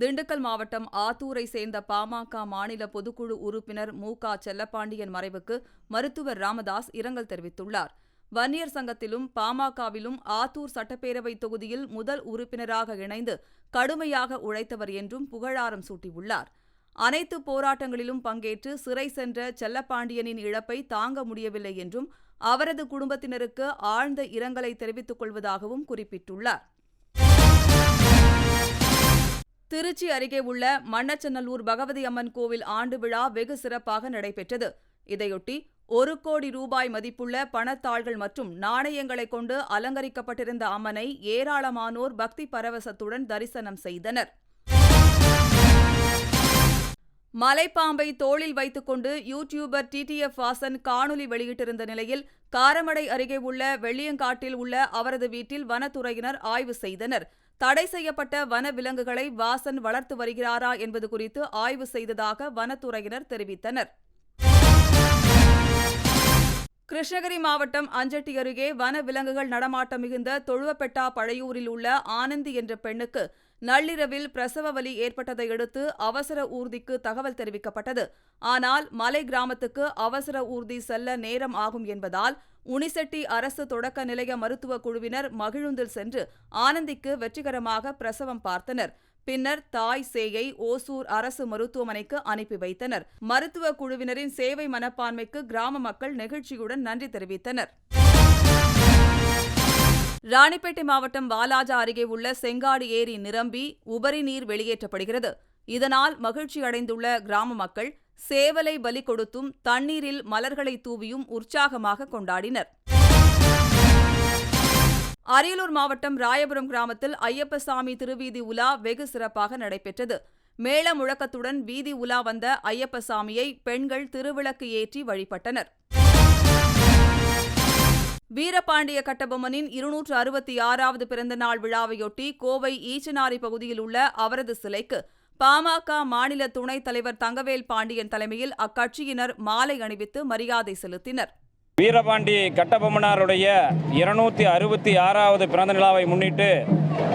திண்டுக்கல் மாவட்டம் ஆத்தூரை சேர்ந்த பாமக மாநில பொதுக்குழு உறுப்பினர் மு க செல்லப்பாண்டியன் மறைவுக்கு மருத்துவர் ராமதாஸ் இரங்கல் தெரிவித்துள்ளார். வன்னியர் சங்கத்திலும் பாமகவிலும் ஆத்தூர் சட்டப்பேரவை தொகுதியில் முதல் உறுப்பினராக இணைந்து கடுமையாக உழைத்தவர் என்றும் புகழாரம் சூட்டியுள்ளார். அனைத்து போராட்டங்களிலும் பங்கேற்று சிறை சென்ற செல்லப்பாண்டியனின் இழப்பை தாங்க முடியவில்லை என்றும் அவரது குடும்பத்தினருக்கு ஆழ்ந்த இரங்கலை தெரிவித்துக் கொள்வதாகவும் குறிப்பிட்டுள்ளார். திருச்சி அருகே உள்ள மண்ணச்சநல்லூர் பகவதி அம்மன் கோவில் ஆண்டு விழா வெகு சிறப்பாக நடைபெற்றது. இதையொட்டி ஒரு கோடி ரூபாய் மதிப்புள்ள பணத்தாள்கள் மற்றும் நாணயங்களை கொண்டு அலங்கரிக்கப்பட்டிருந்த அம்மனை ஏராளமானோர் பக்தி பரவசத்துடன் தரிசனம் செய்தனர். மலைப்பாம்பை தோளில் வைத்துக்கொண்டு யூடியூபர் டிடிஎஃப் வாசன் காணொலி வெளியிட்டிருந்த நிலையில் காரமடை அருகே உள்ள வெள்ளியங்காட்டில் உள்ள அவரது வீட்டில் வனத்துறையினர் ஆய்வு செய்தனர். தடை செய்யப்பட்ட வன விலங்குகளை வாசன் வளர்த்து வருகிறாரா என்பது குறித்து ஆய்வு செய்ததாக வனத்துறையினர் தெரிவித்தனர். கிருஷ்ணகிரி மாவட்டம் அஞ்சட்டி அருகே வன விலங்குகள் நடமாட்டம் மிகுந்த தொழுவப்பெட்டா பழையூரில் உள்ள ஆனந்தி என்ற பெண்ணுக்கு நள்ளிரவில் பிரசவ வலி ஏற்பட்டதை அடுத்து அவசர ஊர்திக்கு தகவல் தெரிவிக்கப்பட்டது. ஆனால் மலை கிராமத்துக்கு அவசர ஊர்தி செல்ல நேரம் ஆகும் என்பதால் உனிசெட்டி அரசு தொடக்க நிலைய மருத்துவக் குழுவினர் மகிழுந்தில் சென்று ஆனந்திக்கு வெற்றிகரமாக பிரசவம் பார்த்தனர். பின்னர் தாய் சேயை ஓசூர் அரசு மருத்துவமனைக்கு அனுப்பி வைத்தனர். மருத்துவ குழுவினரின் சேவை மனப்பான்மைக்கு கிராம மக்கள் நெகிழ்ச்சியுடன் நன்றி தெரிவித்தனர். ராணிப்பேட்டை மாவட்டம் வாலாஜா அருகே உள்ள செங்காடு ஏரி நிரம்பி உபரி நீர் வெளியேற்றப்படுகிறது. இதனால் மகிழ்ச்சி அடைந்துள்ள கிராம மக்கள் சேவலை பலி கொடுத்தும் தண்ணீரில் மலர்களை தூவியும் உற்சாகமாக கொண்டாடினர். அரியலூர் மாவட்டம் ராயபுரம் கிராமத்தில் ஐயப்பசாமி திருவீதி உலா வெகு சிறப்பாக நடைபெற்றது. மேள முழக்கத்துடன் வீதி உலா வந்த ஐயப்பசாமியை பெண்கள் திருவிளக்கு ஏற்றி வழிபட்டனர். வீரபாண்டிய கட்டபொம்மனின் இருநூற்று அறுபத்தி ஆறாவது பிறந்தநாள் விழாவையொட்டி கோவை ஈச்சனாரி பகுதியில் உள்ள அவரது சிலைக்கு பாமக மாநில துணைத் தலைவர் தங்கவேல் பாண்டியன் தலைமையில் அக்கட்சியினர் மாலை அணிவித்து மரியாதை செலுத்தினர். வீரபாண்டி கட்டபொம்மனாருடைய இருநூத்தி அறுபத்தி ஆறாவது பிறந்த நிலாவை முன்னிட்டு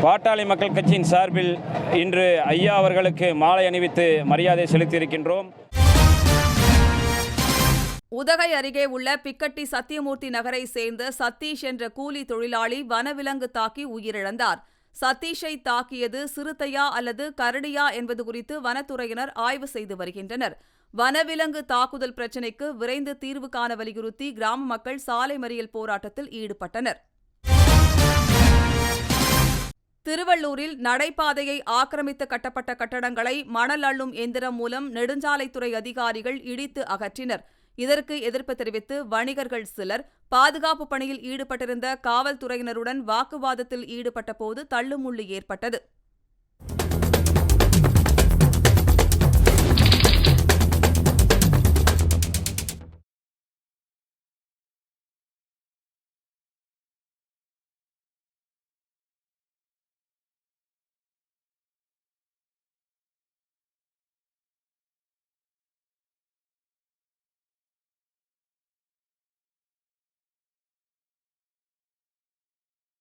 பாட்டாளி மக்கள் கட்சியின் சார்பில் இன்று ஐயா அவர்களுக்கு மாலை அணிவித்து மரியாதை செலுத்தியிருக்கின்றோம் உதகை அருகே உள்ள பிக்கட்டி சத்தியமூர்த்தி நகரை சேர்ந்த சதீஷ் என்ற கூலி தொழிலாளி வனவிலங்கு தாக்கி உயிரிழந்தார். சதீஷை தாக்கியது சிறுத்தையா அல்லது கரடியா என்பது குறித்து வனத்துறையினர் ஆய்வு செய்து வருகின்றனர். வனவிலங்கு தாக்குதல் பிரச்சினைக்கு விரைந்து தீர்வு காண வலியுறுத்தி கிராம மக்கள் சாலை மறியல் போராட்டத்தில் ஈடுபட்டனர். திருவள்ளூரில் நடைபாதையை ஆக்கிரமித்து கட்டப்பட்ட கட்டடங்களை மணல் அள்ளும் எந்திரம் மூலம் நெடுஞ்சாலைத்துறை அதிகாரிகள் இடித்து அகற்றினர். இதற்கு எதிர்ப்பு தெரிவித்து வணிகர்கள் சிலர் பாதுகாப்பு பணியில் ஈடுபட்டிருந்த காவல்துறையினருடன் வாக்குவாதத்தில் ஈடுபட்டபோது தள்ளுமுள்ளு ஏற்பட்டது.